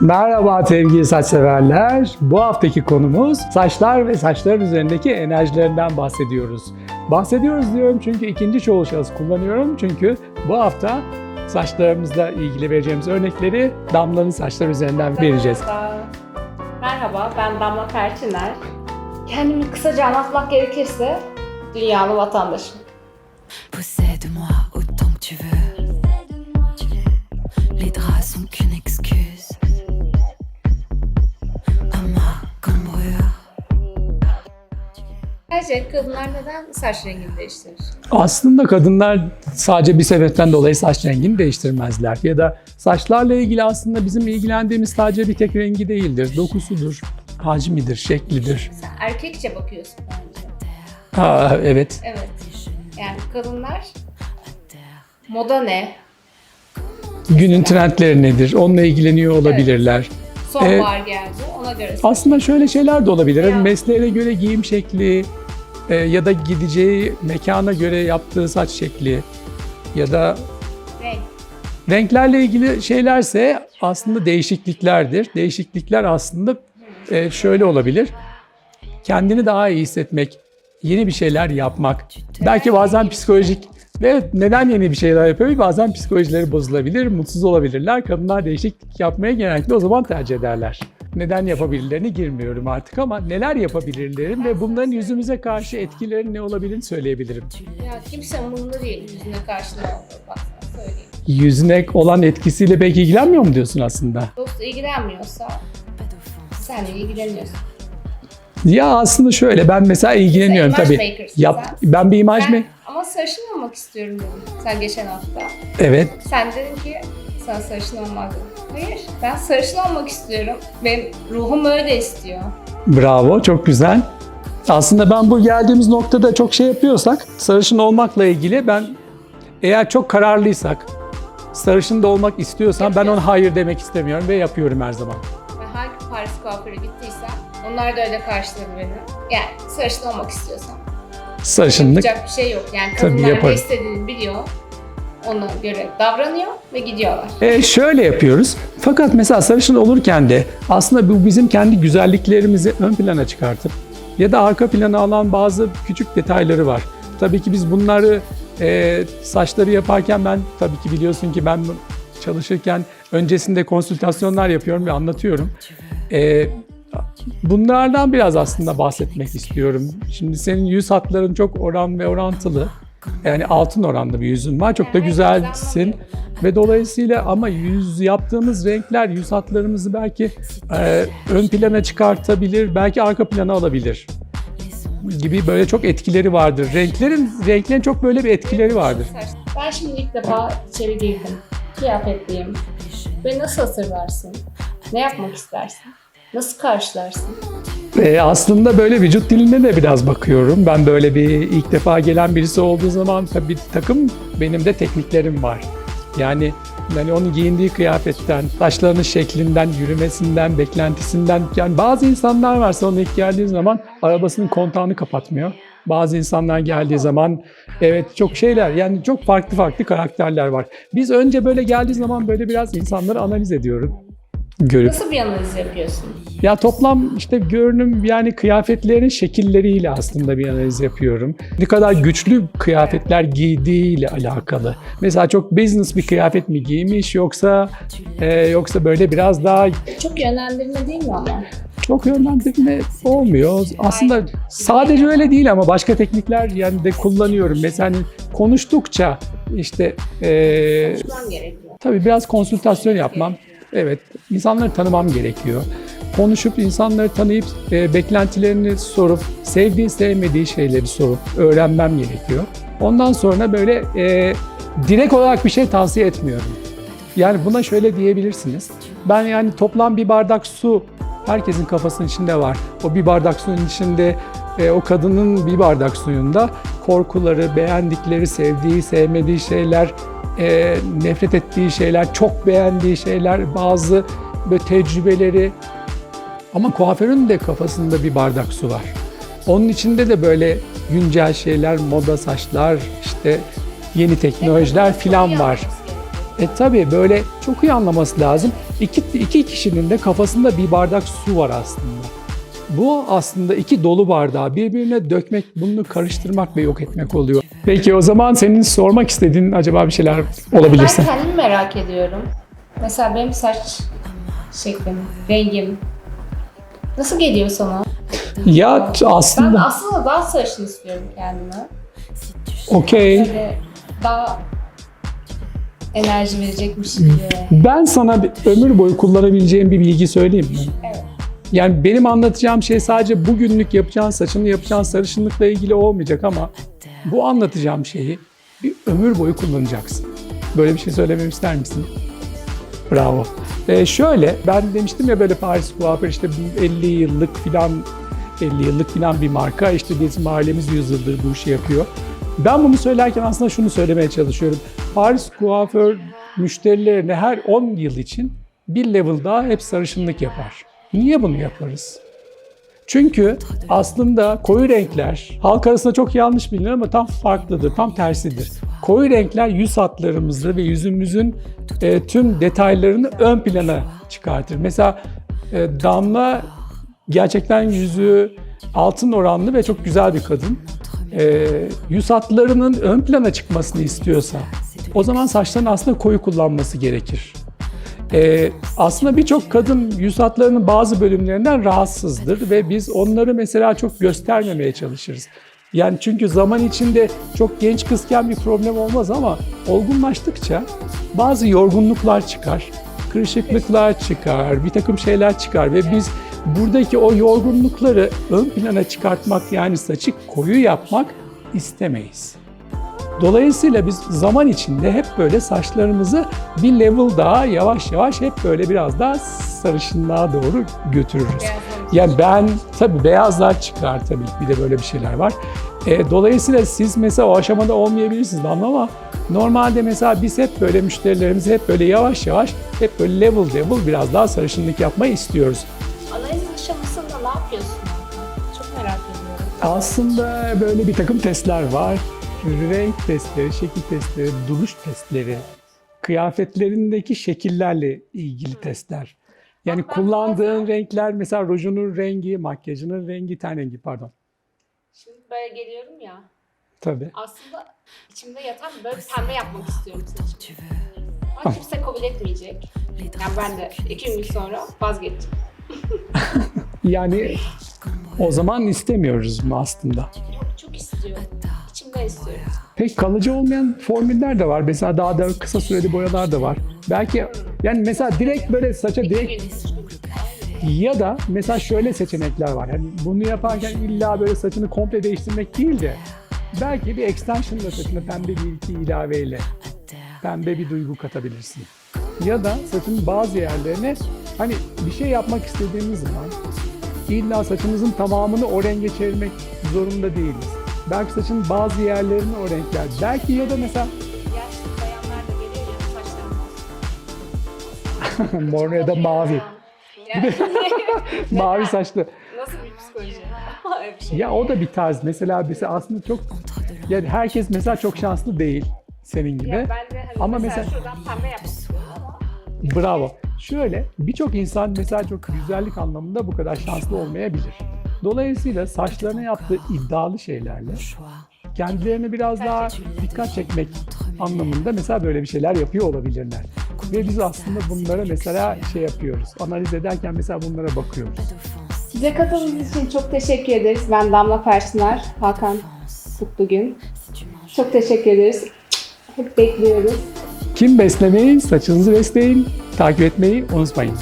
Merhaba sevgili saç severler. Bu haftaki konumuz saçlar ve saçların üzerindeki enerjilerinden bahsediyoruz. Bahsediyoruz diyorum çünkü ikinci çoğul şahıs kullanıyorum. Çünkü bu hafta saçlarımızla ilgili vereceğimiz örnekleri Damla'nın saçları üzerinden vereceğiz. Merhaba. Ben Damla Perçiner. Kendimi kısaca anlatmak gerekirse dünyalı vatandaşım. Possède-moi Sence kadınlar neden saç rengini değiştirir? Aslında kadınlar sadece bir sebepten dolayı saç rengini değiştirmezler. Ya da saçlarla ilgili aslında bizim ilgilendiğimiz sadece bir tek rengi değildir. Dokusudur, hacmidir, şeklidir. Sen erkekçe bakıyorsun bence. Ha, evet. Evet. Yani kadınlar moda ne? Günün trendleri nedir? Onunla ilgileniyor olabilirler. Sonbahar geldi ona göre. Aslında şöyle şeyler de olabilir. Ya. Mesleğine göre giyim şekli e, ya da gideceği mekana göre yaptığı saç şekli ya da renk. renklerle ilgili şeylerse aslında değişikliklerdir. Değişiklikler aslında e, şöyle olabilir. Kendini daha iyi hissetmek, yeni bir şeyler yapmak. Belki bazen psikolojik ve neden yeni bir şeyler yapıyor? Bazen psikolojileri bozulabilir, mutsuz olabilirler. Kadınlar değişiklik yapmaya genellikle o zaman tercih ederler. Neden yapabilirlerine girmiyorum artık ama neler yapabilirlerim ve bunların yüzümüze karşı etkileri ne olabilir söyleyebilirim. Ya kimse umurunda değil yüzüne karşı ne sana söyleyeyim. Yüzüne olan etkisiyle pek ilgilenmiyor mu diyorsun aslında? Dost ilgilenmiyorsa sen de ilgileniyorsun. Ya aslında şöyle ben mesela ilgileniyorum imaj tabii. Yap, sen. ben bir imaj mı? Ama sarışın olmak istiyorum dedim. Sen geçen hafta. Evet. Sen dedin ki sen sarışın dedin. Hayır ben sarışın olmak istiyorum. Benim ruhum öyle istiyor. Bravo. Çok güzel. Aslında ben bu geldiğimiz noktada çok şey yapıyorsak sarışın olmakla ilgili ben eğer çok kararlıysak sarışın da olmak istiyorsam ben ona hayır demek istemiyorum ve yapıyorum her zaman. Ben hangi Paris kuaföre gittiysem onlar da öyle karşıladı beni. Yani sarışın olmak istiyorsam. Sarışınlık. Yapacak bir şey yok. Yani kadınlar ne istediğini biliyor. Ona göre davranıyor ve gidiyorlar. E, şöyle yapıyoruz. Fakat mesela sarışın olurken de aslında bu bizim kendi güzelliklerimizi ön plana çıkartıp ya da arka plana alan bazı küçük detayları var. Tabii ki biz bunları e, saçları yaparken ben tabii ki biliyorsun ki ben çalışırken öncesinde konsültasyonlar yapıyorum ve anlatıyorum. E, bunlardan biraz aslında bahsetmek istiyorum. Şimdi senin yüz hatların çok oran ve orantılı. Yani altın oranlı bir yüzün var. Çok da güzelsin. Ve dolayısıyla ama yüz yaptığımız renkler yüz hatlarımızı belki e, ön plana çıkartabilir, belki arka plana alabilir gibi böyle çok etkileri vardır. Renklerin renklerin çok böyle bir etkileri vardır. Ben şimdi ilk defa içeri girdim. Kıyafetliyim. Beni nasıl hatırlarsın? Ne yapmak istersin? Nasıl karşılarsın? E, aslında böyle vücut diline de biraz bakıyorum. Ben böyle bir ilk defa gelen birisi olduğu zaman tabii takım benim de tekniklerim var. Yani yani onun giyindiği kıyafetten, saçlarının şeklinden, yürümesinden, beklentisinden. Yani bazı insanlar varsa onun ilk geldiği zaman arabasının kontağını kapatmıyor. Bazı insanlar geldiği zaman evet çok şeyler yani çok farklı farklı karakterler var. Biz önce böyle geldiği zaman böyle biraz insanları analiz ediyorum. Görüp Nasıl bir analiz yapıyorsun? ya toplam işte görünüm yani kıyafetlerin şekilleriyle aslında bir analiz yapıyorum. Ne kadar güçlü kıyafetler giydiğiyle alakalı. Mesela çok business bir kıyafet mi giymiş yoksa e, yoksa böyle biraz daha Çok yönlendirme değil mi ama? çok yönlendirme olmuyor. Aslında sadece öyle değil ama başka teknikler yani de kullanıyorum. Mesela hani konuştukça işte e, Konuşman gerekiyor. Tabii biraz konsültasyon yapmam. Evet, insanları tanımam gerekiyor. Konuşup insanları tanıyıp e, beklentilerini sorup, sevdiği sevmediği şeyleri sorup öğrenmem gerekiyor. Ondan sonra böyle e, direkt olarak bir şey tavsiye etmiyorum. Yani buna şöyle diyebilirsiniz. Ben yani toplam bir bardak su herkesin kafasının içinde var. O bir bardak suyun içinde e, o kadının bir bardak suyunda korkuları, beğendikleri, sevdiği, sevmediği şeyler, e, nefret ettiği şeyler, çok beğendiği şeyler, bazı böyle tecrübeleri. Ama kuaförün de kafasında bir bardak su var. Onun içinde de böyle güncel şeyler, moda saçlar, işte yeni teknolojiler filan var. E tabii böyle çok iyi anlaması lazım. iki, iki kişinin de kafasında bir bardak su var aslında. Bu aslında iki dolu bardağı birbirine dökmek, bunu karıştırmak ve yok etmek oluyor. Peki o zaman senin sormak istediğin acaba bir şeyler olabilirse. Ben kendimi merak ediyorum. Mesela benim saç şeklim, rengim nasıl geliyor sana? Ya Ben aslında aslında daha sarışın istiyorum kendime. okey. Böyle daha enerji verecekmiş gibi. Ben sana ömür boyu kullanabileceğim bir bilgi söyleyeyim mi? Evet. Yani benim anlatacağım şey sadece bugünlük yapacağın saçını yapacağın sarışınlıkla ilgili olmayacak ama bu anlatacağım şeyi bir ömür boyu kullanacaksın. Böyle bir şey söylememi ister misin? Bravo. Ee, şöyle ben demiştim ya böyle Paris Kuaför işte 50 yıllık filan 50 yıllık filan bir marka işte bizim ailemiz 100 yıldır bu işi yapıyor. Ben bunu söylerken aslında şunu söylemeye çalışıyorum. Paris Kuaför müşterilerine her 10 yıl için bir level daha hep sarışınlık yapar. Niye bunu yaparız? Çünkü aslında koyu renkler halk arasında çok yanlış bilinir ama tam farklıdır, tam tersidir. Koyu renkler yüz hatlarımızı ve yüzümüzün e, tüm detaylarını ön plana çıkartır. Mesela e, Damla gerçekten yüzü altın oranlı ve çok güzel bir kadın. E, yüz hatlarının ön plana çıkmasını istiyorsa o zaman saçlarını aslında koyu kullanması gerekir. Ee, aslında birçok kadın yüz hatlarının bazı bölümlerinden rahatsızdır ve biz onları mesela çok göstermemeye çalışırız. Yani çünkü zaman içinde çok genç kızken bir problem olmaz ama olgunlaştıkça bazı yorgunluklar çıkar, kırışıklıklar çıkar, bir takım şeyler çıkar ve biz buradaki o yorgunlukları ön plana çıkartmak yani saçı koyu yapmak istemeyiz. Dolayısıyla biz zaman içinde hep böyle saçlarımızı bir level daha yavaş yavaş hep böyle biraz daha sarışınlığa doğru götürürüz. Yani ben tabii beyazlar çıkar tabii bir de böyle bir şeyler var. E, dolayısıyla siz mesela o aşamada olmayabilirsiniz ama normalde mesela biz hep böyle müşterilerimizi hep böyle yavaş yavaş hep böyle level level biraz daha sarışınlık yapmayı istiyoruz. Analiz aşamasında ne yapıyorsun? Çok merak ediyorum. Aslında böyle bir takım testler var. Renk testleri, şekil testleri, duruş testleri, kıyafetlerindeki şekillerle ilgili testler. Yani Bak ben kullandığın bazen- renkler mesela rujunun rengi, makyajının rengi, ten rengi pardon. Şimdi böyle geliyorum ya. Tabii. Aslında içimde yatan böyle pembe yapmak istiyorum saçımı. Ama kimse kabul etmeyecek. Yani ben de iki gün sonra vazgeçeceğim. Yani o zaman istemiyoruz mu aslında? Yok çok istiyorum. İçimden istiyorum. Pek kalıcı olmayan formüller de var. Mesela daha da kısa süreli boyalar da var. Belki yani mesela direkt böyle saça direkt. Ya da mesela şöyle seçenekler var. Yani bunu yaparken illa böyle saçını komple değiştirmek değil de belki bir extensionla saçına pembe bir iki ilaveyle pembe bir duygu katabilirsin. Ya da saçın bazı yerlerine hani bir şey yapmak istediğimiz zaman illa saçımızın tamamını o renge çevirmek zorunda değiliz. Belki saçın bazı yerlerini o renkler. Belki ya da mesela Yaşlı bayanlar da geliyor ya saçlarını mor ya da mavi. Mavi saçlı. Nasıl bir psikoloji? Bir şey. Ya o da bir tarz. Mesela mesela aslında çok yani herkes mesela çok şanslı değil senin gibi. Ya ben de hani Ama mesela, mesela- şuradan pembe Bravo. Şöyle birçok insan mesela çok güzellik anlamında bu kadar şanslı olmayabilir. Dolayısıyla saçlarına yaptığı iddialı şeylerle kendilerine biraz daha dikkat çekmek anlamında mesela böyle bir şeyler yapıyor olabilirler. Ve biz aslında bunlara mesela şey yapıyoruz. Analiz ederken mesela bunlara bakıyoruz. Size katıldığınız için çok teşekkür ederiz. Ben Damla Perşınar, Hakan Kutlugün. Çok teşekkür ederiz. Hep bekliyoruz. Kim beslemeyi, saçınızı besleyin. Takip etmeyi unutmayın.